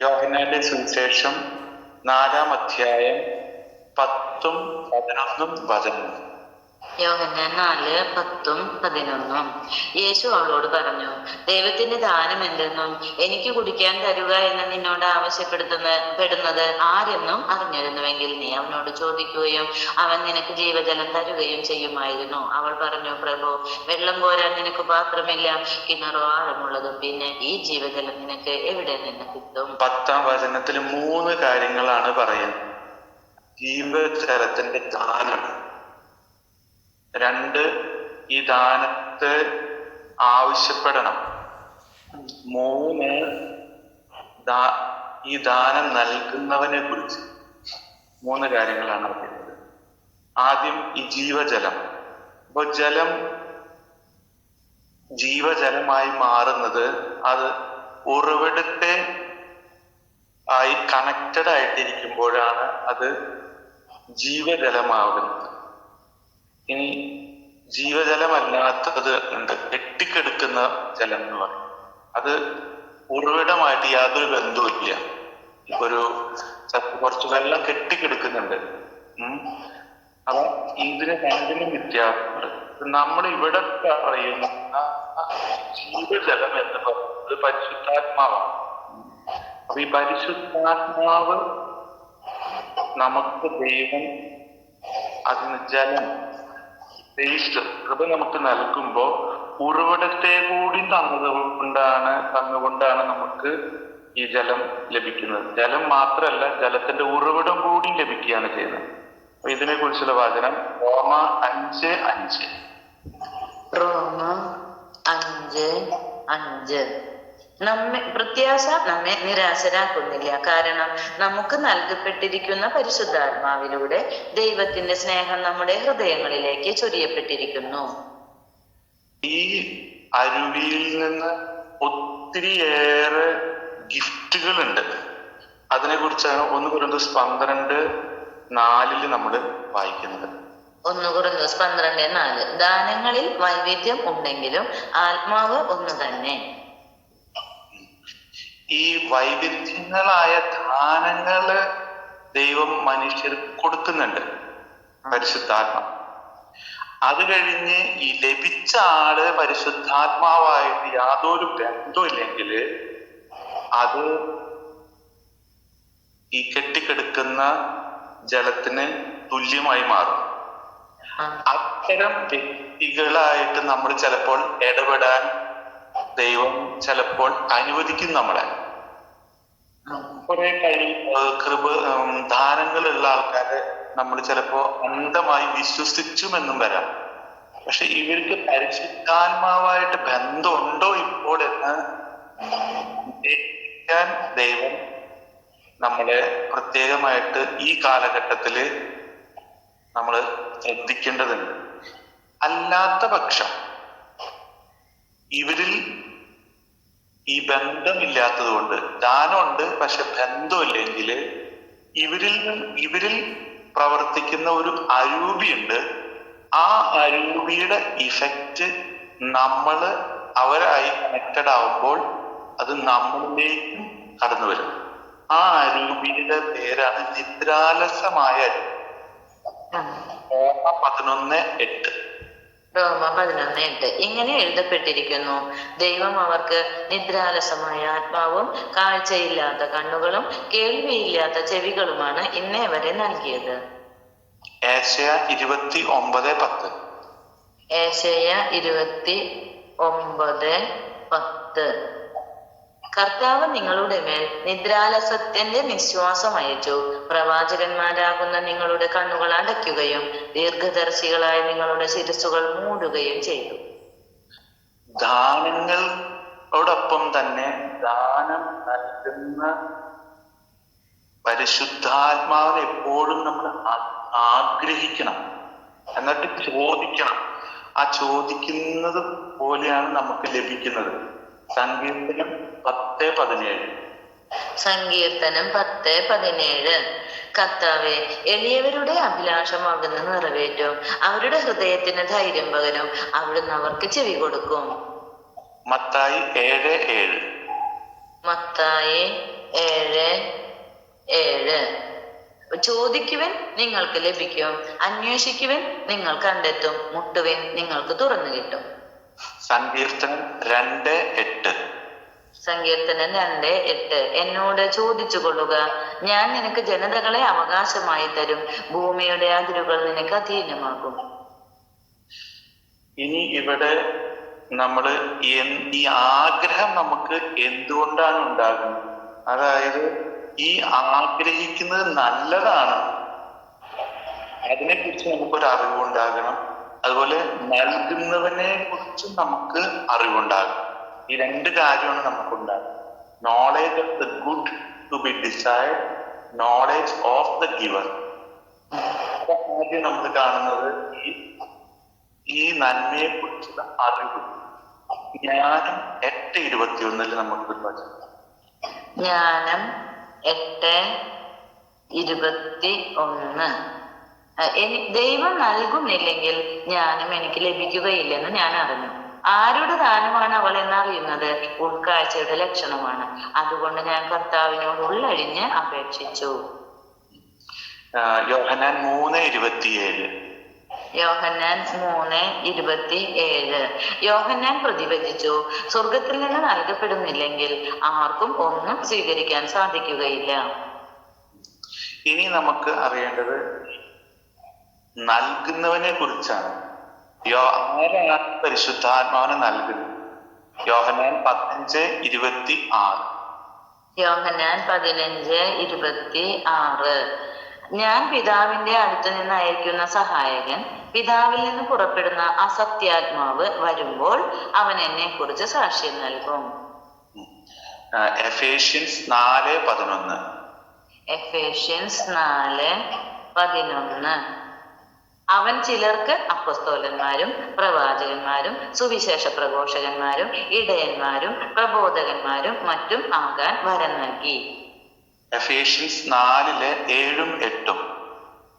യോഹന്നാന്റെ സുവിശേഷം നാലാം അധ്യായം പത്തും പതിനൊന്നും വചനം യോഹന്നാൻ നാല് പത്തും പതിനൊന്നും. യേശു അവളോട് പറഞ്ഞു ദൈവത്തിന്റെ ദാനം എന്തെന്നും എനിക്ക് കുടിക്കാൻ തരുക എന്ന് നിന്നോട് ആവശ്യപ്പെടുത്തുന്ന പെടുന്നത് ആരെന്നും അറിഞ്ഞിരുന്നുവെങ്കിൽ നീ അവനോട് ചോദിക്കുകയും അവൻ നിനക്ക് ജീവജലം തരുകയും ചെയ്യുമായിരുന്നു. അവൾ പറഞ്ഞു പ്രഭു വെള്ളം കോരാൻ നിനക്ക് പാത്രമില്ല കിണറോ ആഴമുള്ളതും പിന്നെ ഈ ജീവജലം നിനക്ക് എവിടെ നിന്ന് കിട്ടും? പത്താം വചനത്തിൽ മൂന്ന് കാര്യങ്ങളാണ് പറയുന്നത്. ജീവജലത്തിന്റെ ദാനം. രണ്ട് ഈ ദാനത്തെ ആവശ്യപ്പെടണം. മൂന്ന് ഈ ദാനം നൽകുന്നവനെ കുറിച്ച്. മൂന്ന് കാര്യങ്ങളാണ് പറയുന്നത് ആദ്യം ഈ ജീവജലം. അപ്പൊ ജലം ജീവജലമായി മാറുന്നത് അത് ഉറവിടത്തെ ആയി കണക്റ്റഡ് ആയിട്ടിരിക്കുമ്പോഴാണ് അത് ജീവജലമാകുന്നത് ഇനി ജീവജലമല്ലാത്തത് ഉണ്ട്. കെട്ടിക്കെടുക്കുന്ന ജലം എന്ന് പറയും. അത് ഉറവിടമായിട്ട് യാതൊരു ബന്ധവുമില്ല. ഒരു കുറച്ച് വെള്ളം കെട്ടിക്കെടുക്കുന്നുണ്ട്. അപ്പൊ ഇതിന് രണ്ടിനും വ്യത്യാസമുണ്ട്. നമ്മൾ ഇവിടെ പറയുന്ന ജീവജലം എന്ന് പറയുന്നത് പരിശുദ്ധാത്മാവാണ്. അപ്പൊ ഈ പരിശുദ്ധാത്മാവ് നമുക്ക് ദൈവം അതിന് ജലം വേസ്റ്റ് കൃപ നമുക്ക് നൽകുമ്പോ ഉറവിടത്തെ കൂടി തന്നത് കൊണ്ടാണ് തന്നുകൊണ്ടാണ് നമുക്ക് ഈ ജലം ലഭിക്കുന്നത്. ജലം മാത്രമല്ല ജലത്തിന്റെ ഉറവിടം കൂടി ലഭിക്കുകയാണ് ചെയ്യുന്നത്. അപ്പൊ ഇതിനെ കുറിച്ചുള്ള വാചനം റോമ അഞ്ച് അഞ്ച്. റോമ അഞ്ച് അഞ്ച്. നമ്മെ പ്രത്യാശ നമ്മെ നിരാശരാക്കുന്നില്ല. കാരണം നമുക്ക് നൽകപ്പെട്ടിരിക്കുന്ന പരിശുദ്ധാത്മാവിലൂടെ ദൈവത്തിന്റെ സ്നേഹം നമ്മുടെ ഹൃദയങ്ങളിലേക്ക് ചൊരിയപ്പെട്ടിരിക്കുന്നു. ഈ അരുവിയിൽ നിന്ന് ഒത്തിരിയേറെ ഗിഫ്റ്റുകൾ ഉണ്ട് അതിനെ കുറിച്ചാണ് ഒന്ന് പറയുന്നത് പന്ത്രണ്ട് നാലിൽ നമ്മൾ വായിക്കുന്നത്. ഒന്ന് കുറഞ്ഞ പന്ത്രണ്ട് നാല്. ദാനങ്ങളിൽ വൈവിധ്യം ഉണ്ടെങ്കിലും ആത്മാവ് ഒന്ന് തന്നെ. ഈ വൈവിധ്യങ്ങളായ ദാനങ്ങൾ ദൈവം മനുഷ്യർ കൊടുക്കുന്നുണ്ട്. പരിശുദ്ധാത്മ. അത് കഴിഞ്ഞ് ഈ ലഭിച്ച ആൾ പരിശുദ്ധാത്മാവായിട്ട് യാതൊരു ബന്ധമില്ലെങ്കിൽ അത് ഈ കെട്ടിക്കെടുക്കുന്ന ജലത്തിന് തുല്യമായി മാറും. അത്തരം വ്യക്തികളായിട്ട് നമ്മൾ ചിലപ്പോൾ ഇടപെടാൻ ദൈവം ചിലപ്പോൾ അനുവദിക്കും നമ്മളെ. കുറെ കൃപ ദാനങ്ങളുള്ള ആൾക്കാരെ നമ്മൾ ചിലപ്പോ അന്ധമായി വിശ്വസിച്ചുമെന്നും വരാം. പക്ഷെ ഇവർക്ക് പരിശുദ്ധാത്മാവായിട്ട് ബന്ധമുണ്ടോ ഇപ്പോൾ എന്ന് ദൈവം നമ്മളെ പ്രത്യേകമായിട്ട് ഈ കാലഘട്ടത്തിൽ നമ്മൾ ശ്രദ്ധിക്കേണ്ടതുണ്ട്. അല്ലാത്ത പക്ഷം ഇവരിൽ ഈ ബന്ധമില്ലാത്തത് കൊണ്ട് ദാനമുണ്ട് പക്ഷെ ബന്ധമില്ലെങ്കിൽ ഇവരിൽ ഇവരിൽ പ്രവർത്തിക്കുന്ന ഒരു അരൂപിയുണ്ട്. ആ അരൂപിയുടെ ഇഫക്റ്റ് നമ്മൾ അവരായി കണക്റ്റഡ് ആവുമ്പോൾ അത് നമ്മളിലേക്കും കടന്നു വരും. ആ അരൂപിയുടെ പേരാണ് നിദ്രാലസമായ പതിനൊന്ന് എട്ട്. റോമ പതിനൊന്ന് എട്ട്. ഇങ്ങനെ എഴുതപ്പെട്ടിരിക്കുന്നു. ദൈവം അവർക്ക് നിദ്രാലസമായ ആത്മാവും കാഴ്ചയില്ലാത്ത കണ്ണുകളും കേൾവിയില്ലാത്ത ചെവികളുമാണ് ഇന്നേ വരെ നൽകിയത്. ഏഷ്യ ഇരുപത്തി ഒമ്പത് പത്ത്. ഏശയ ഇരുപത്തി ഒമ്പത് പത്ത്. കർത്താവ് നിങ്ങളുടെ മേൽ നിദ്രാലസത്തിന്റെ നിശ്വാസം അയച്ചു. പ്രവാചകന്മാരാകുന്ന നിങ്ങളുടെ കണ്ണുകൾ അടയ്ക്കുകയും ദീർഘദർശികളായ നിങ്ങളുടെ ശിരസുകൾ മൂടുകയും ചെയ്തു. ദാനങ്ങളോടൊപ്പം തന്നെ ദാനം നൽകുന്ന പരിശുദ്ധാത്മാവിനെ എപ്പോഴും നമ്മൾ ആഗ്രഹിക്കണം. എന്നിട്ട് ചോദിക്കണം. ആ ചോദിക്കുന്നത് പോലെയാണ് നമുക്ക് ലഭിക്കുന്നത്. സങ്കീർത്തനം പത്ത് പതിനേഴ്. സങ്കീർത്തനം പത്ത് പതിനേഴ്. കർത്താവെ എളിയവരുടെ അഭിലാഷമാകുന്ന നിറവേറ്റും അവരുടെ ഹൃദയത്തിന് ധൈര്യം പകരും അവിടുന്ന് അവർക്ക് ചെവി കൊടുക്കും. മത്തായി ഏഴ് ഏഴ്. മത്തായി ഏഴ് ഏഴ്. ചോദിക്കുവൻ നിങ്ങൾക്ക് ലഭിക്കും അന്വേഷിക്കുവൻ നിങ്ങൾ കണ്ടെത്തും മുട്ടുവൻ നിങ്ങൾക്ക് തുറന്നു കിട്ടും. സങ്കീർത്തനം രണ്ട് എട്ട്. സങ്കീർത്തനം രണ്ട് എട്ട്. എന്നോട് ചോദിച്ചു കൊള്ളുക ഞാൻ നിനക്ക് ജനതകളെ അവകാശമായി തരും. ഭൂമിയുടെ അതിരുകൾ നിനക്ക് അധീനമാകും. ഇനി ഇവിടെ നമ്മൾ ഈ ആഗ്രഹം നമുക്ക് എന്തുകൊണ്ടാണ് ഉണ്ടാകുന്നത്? അതായത് ഈ ആഗ്രഹിക്കുന്നത് നല്ലതാണ്. അതിനെക്കുറിച്ച് നമുക്കൊരു അറിവുണ്ടാകണം അതുപോലെ നൽകുന്നവനെ കുറിച്ചും നമുക്ക് അറിവുണ്ടാകണം ഈ രണ്ട് കാര്യമാണ് നമുക്കുണ്ടാകുന്നത്. Knowledge of the good to be decide knowledge of the giver ആദ്യം നമ്മൾ കാണുന്നത് ഈ ഈ നന്മയെ കുറിച്ചുള്ള അറിവ്. ജ്ഞാനം എട്ട് ഇരുപത്തി ഒന്നിൽ നമുക്ക് ജ്ഞാനം എട്ട് ഇരുപത്തി ഒന്ന് ദൈവം നൽകുന്നില്ലെങ്കിൽ ജ്ഞാനം എനിക്ക് ലഭിക്കുകയില്ലെന്ന് ഞാൻ അറിഞ്ഞു. ആരുടെ ദാനമാണ് അവൾ എന്നറിയുന്നത്? ഉൾക്കാഴ്ചയുടെ ലക്ഷണമാണ്. അതുകൊണ്ട് ഞാൻ കർത്താവിനോട് ഉള്ളഴിഞ്ഞ് അപേക്ഷിച്ചു. യോഹന്നാൻ മൂന്ന് ഇരുപത്തിയേഴ്. യോഹന്നാൻ മൂന്ന് ഇരുപത്തി ഏഴ് യോഹന്നാൻ പ്രതിവചിച്ചു സ്വർഗത്തിൽ നിന്ന് നൽകപ്പെടുന്നില്ലെങ്കിൽ ആർക്കും ഒന്നും സ്വീകരിക്കാൻ സാധിക്കുകയില്ല. ഇനി നമുക്ക് അറിയേണ്ടത് നൽകുന്നവനെ കുറിച്ചാണ്. യോ ആരാണ് പരിശുദ്ധാത്മാവിനെ നൽകുന്നത് യോഹനാൻ പതിനഞ്ച് ഇരുപത്തി ആറ്. യോഹനാൻ പതിനഞ്ച് ഇരുപത്തി ആറ്. ഞാൻ പിതാവിന്റെ അടുത്ത് നിന്ന് അയക്കുന്ന സഹായകൻ പിതാവിൽ നിന്ന് പുറപ്പെടുന്ന അസത്യാത്മാവ് വരുമ്പോൾ അവൻ എന്നെ കുറിച്ച് സാക്ഷ്യം നൽകും. ആ, എഫേഷ്യൻസ് നാല് പതിനൊന്ന്. എഫേഷ്യൻസ് നാല് പതിനൊന്ന്. അവൻ ചിലർക്ക് അപ്പസ്തോലന്മാരും പ്രവാചകന്മാരും സുവിശേഷ പ്രഘോഷകന്മാരും ഇടയന്മാരും പ്രബോധകന്മാരും മറ്റും ആകാൻ വരം നൽകി. എഫേഷ്യൻസ് നാലിലെ ഏഴും എട്ടും.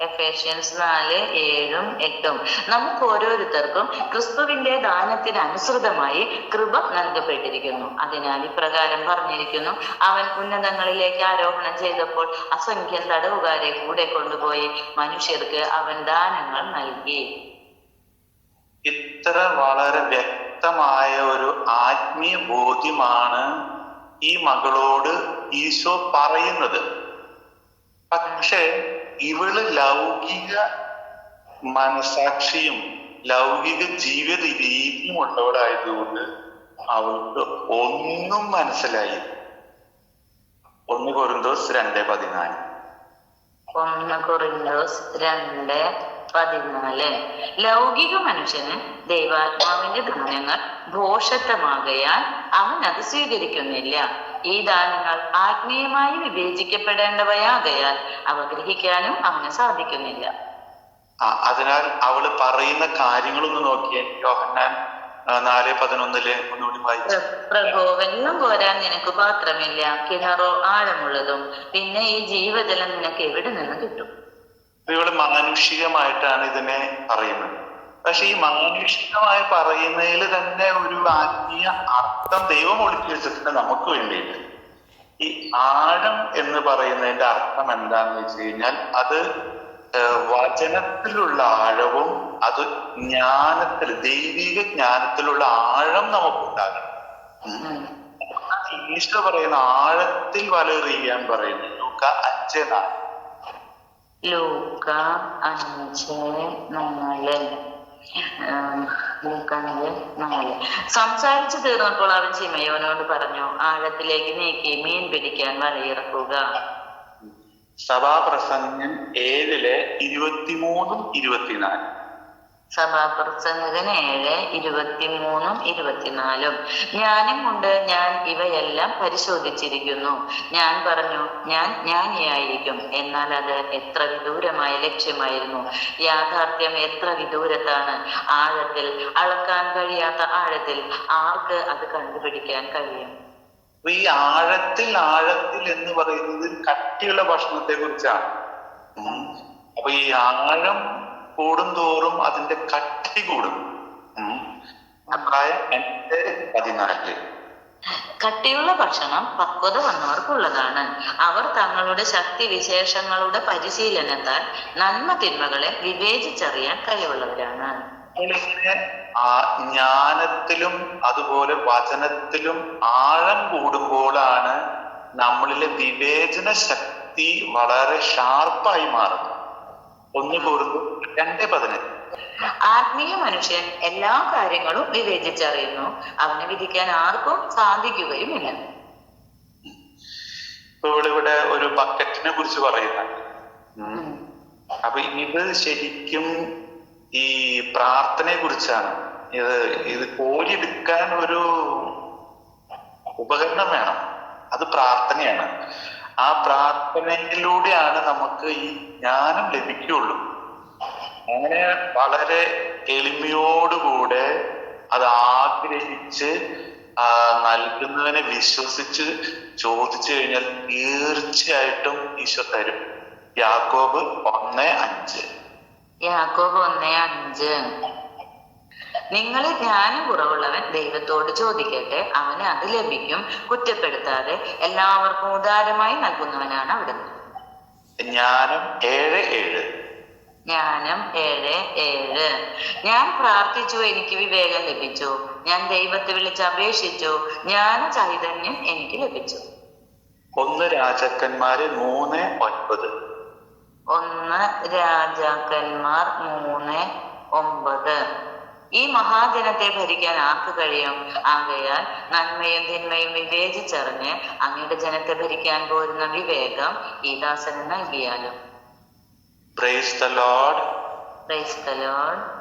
എഫേഷ്യൻസ് നാല് ഏഴും എട്ടും. നമുക്ക് ഓരോരുത്തർക്കും ക്രിസ്തുവിന്റെ ദാനത്തിന് അനുസൃതമായി കൃപ നൽകപ്പെട്ടിരിക്കുന്നു. അതിനാൽ ഇപ്രകാരം പറഞ്ഞിരിക്കുന്നു അവൻ ഉന്നതങ്ങളിലേക്ക് ആരോഹണം ചെയ്തപ്പോൾ അസംഖ്യം തടവുകാരെ കൂടെ കൊണ്ടുപോയി മനുഷ്യർക്ക് അവൻ ദാനങ്ങൾ നൽകി. ഇത്ര വളരെ വ്യക്തമായ ഒരു ആത്മീയ ബോധ്യമാണ് ഈ മകളോട് ഈശോ പറയുന്നത്. പക്ഷെ ഇവൾ ലൗകിക മനസാക്ഷിയും ലൗകിക ജീവിത രീതിയും ഉള്ളവളായതുകൊണ്ട് അവൾക്ക് ഒന്നും മനസ്സിലായി. ഒന്ന് കൊറിന്തോസ് രണ്ട് പതിനാല്. ഒന്ന് കൊറിന്തോസ് രണ്ട് പതിനാല്. ലൗകിക മനുഷ്യന് ദൈവാത്മാവിന്റെ ദാനങ്ങൾ ഭോഷത്വമാകയാൽ അവൻ അത് സ്വീകരിക്കുന്നില്ല. ഈ ദാനങ്ങൾ ആത്മീയമായി വിവേചിക്കപ്പെടേണ്ടവയാകയാൽ അവ ഗ്രഹിക്കാനും അവന് സാധിക്കുന്നില്ല അതിനാൽ അവൾ പറയുന്ന കാര്യങ്ങളൊന്ന് നോക്കിയേ യോഹന്നാൻ നാല് പതിനൊന്നിൽ ഒന്നുകൂടി വായിച്ചു. പ്ര- പ്രഭോ വെള്ളം കോരാൻ നിനക്ക് പാത്രമില്ല. കിണറോ ആഴമുള്ളതും. പിന്നെ ഈ ജീവജലം നിനക്ക് എവിടെ നിന്ന് കിട്ടും? ഇവൾ മാനുഷികമായിട്ടാണ് ഇതിനെ പറയുന്നത്. പക്ഷെ ഈ മാനുഷികമായി പറയുന്നതിൽ തന്നെ ഒരു ആത്മീയ അർത്ഥം ദൈവം ഒളിച്ചു വെച്ചിട്ടുണ്ട് നമുക്ക് വേണ്ടിയിട്ട്. ഈ ആഴം എന്ന് പറയുന്നതിന്റെ അർത്ഥം എന്താന്ന് വെച്ച് കഴിഞ്ഞാൽ അത് വചനത്തിലുള്ള ആഴവും അത് ജ്ഞാനത്തിൽ ദൈവിക ജ്ഞാനത്തിലുള്ള ആഴം നമുക്കുണ്ടാകണം. ഈശോ പറയുന്ന ആഴത്തിൽ വലറിയാൻ പറയുന്നു ലൂക്ക അഞ്ച് നാല്. ലൂക്ക അഞ്ച് നാല്. സംസാരിച്ചു തീർന്നപ്പോൾ അവൻ ചിമയോനോട് പറഞ്ഞു ആഴത്തിലേക്ക് നീക്കി മീൻ പിടിക്കാൻ വലയിറക്കുക സഭാപ്രസംഗൻ ഏഴിലെ ഇരുപത്തിമൂന്നും ഇരുപത്തിനാലും. സഭാപ്രസംഗകൻ ഏഴ് ഇരുപത്തിമൂന്നും ഇരുപത്തിനാലും. ജ്ഞാനം കൊണ്ട് ഞാൻ ഇവയെല്ലാം പരിശോധിച്ചിരിക്കുന്നു. ഞാൻ പറഞ്ഞു ഞാൻ ജ്ഞാനിയായിരിക്കും. എന്നാൽ അത് എത്ര വിദൂരമായ ലക്ഷ്യമായിരുന്നു. യാഥാർത്ഥ്യം എത്ര വിദൂരത്താണ്. ആഴത്തിൽ അളക്കാൻ കഴിയാത്ത ആഴത്തിൽ ആർക്ക് അത് കണ്ടുപിടിക്കാൻ കഴിയും? ഈ ആഴത്തിൽ ആഴത്തിൽ എന്ന് പറയുന്നത് കട്ടിയുള്ള ഭക്ഷണത്തെ കുറിച്ചാണ്. അപ്പൊ ഈ ആഴം കൂടുന്തോറും അതിന്റെ കട്ടി കൂടും. അഭിപ്രായം പതിനാല്. കട്ടിയുള്ള ഭക്ഷണം പക്വത വന്നവർക്കുള്ളതാണ്. അവർ തങ്ങളുടെ ശക്തി വിശേഷങ്ങളുടെ പരിശീലനത്താൽ നന്മ തിന്മകളെ വിവേചിച്ചറിയാൻ കഴിവുള്ളവരാണ്. ജ്ഞാനത്തിലും അതുപോലെ വചനത്തിലും ആഴം കൂടുമ്പോഴാണ് നമ്മളിലെ വിവേചന ശക്തി വളരെ ഷാർപ്പായി മാറുന്നത്. ഒന്ന് കൂർന്നു രണ്ട് പതിനഞ്ച്. ആത്മീയ മനുഷ്യൻ എല്ലാ കാര്യങ്ങളും വിവേചിച്ചറിയുന്നു. അവനെ വിധിക്കാൻ ആർക്കും സാധിക്കുകയുമില്ല. ഇല്ല ഇവിടെ ഒരു ബക്കറ്റിനെ കുറിച്ച് പറയുന്നുണ്ട് ഉം. അപ്പൊ ഇത് ശരിക്കും ഈ പ്രാർത്ഥനയെ കുറിച്ചാണ്. ഇത് ഇത് കോരിയെടുക്കാൻ ഒരു ഉപകരണം വേണം. അത് പ്രാർത്ഥനയാണ്. ആ പ്രാർത്ഥനയിലൂടെയാണ് നമുക്ക് ഈ ജ്ഞാനം ലഭിക്കുള്ളൂ അങ്ങനെ വളരെ എളിമയോടുകൂടെ അത് ആഗ്രഹിച്ച് നൽകുന്നതിനെ വിശ്വസിച്ച് ചോദിച്ചു കഴിഞ്ഞാൽ തീർച്ചയായിട്ടും ഈശോ തരും. യാക്കോബ് ഒന്ന് അഞ്ച്. യാക്കോബ് ഒന്നേ അഞ്ച്. നിങ്ങളിൽ ജ്ഞാനം കുറവുള്ളവൻ ദൈവത്തോട് ചോദിക്കട്ടെ അവന് അത് ലഭിക്കും കുറ്റപ്പെടുത്താതെ എല്ലാവർക്കും ഉദാരമായി നൽകുന്നവനാണ് അവിടുന്ന്. ജ്ഞാനം ഏഴ് ഏഴ്. ജ്ഞാനം ഏഴ് ഏഴ്. ഞാൻ പ്രാർത്ഥിച്ചു എനിക്ക് വിവേകം ലഭിച്ചു. ഞാൻ ദൈവത്തെ വിളിച്ച് അപേക്ഷിച്ചു. ജ്ഞാന ചൈതന്യം എനിക്ക് ലഭിച്ചു. ഒന്ന് രാജാക്കന്മാര് മൂന്ന് ഒൻപത്. ഒന്ന് രാജാക്കന്മാർ മൂന്ന് ഒമ്പത് ഈ മഹാജനത്തെ ഭരിക്കാൻ ആർക്ക് കഴിയും? ആകയാൽ നന്മയും തിന്മയും വിവേചിച്ചറിഞ്ഞ് അങ്ങയുടെ ജനത്തെ ഭരിക്കാൻ പോരുന്ന വിവേകം ഈ ദാസന് നൽകിയാലും. Praise the lord Praise the Lord.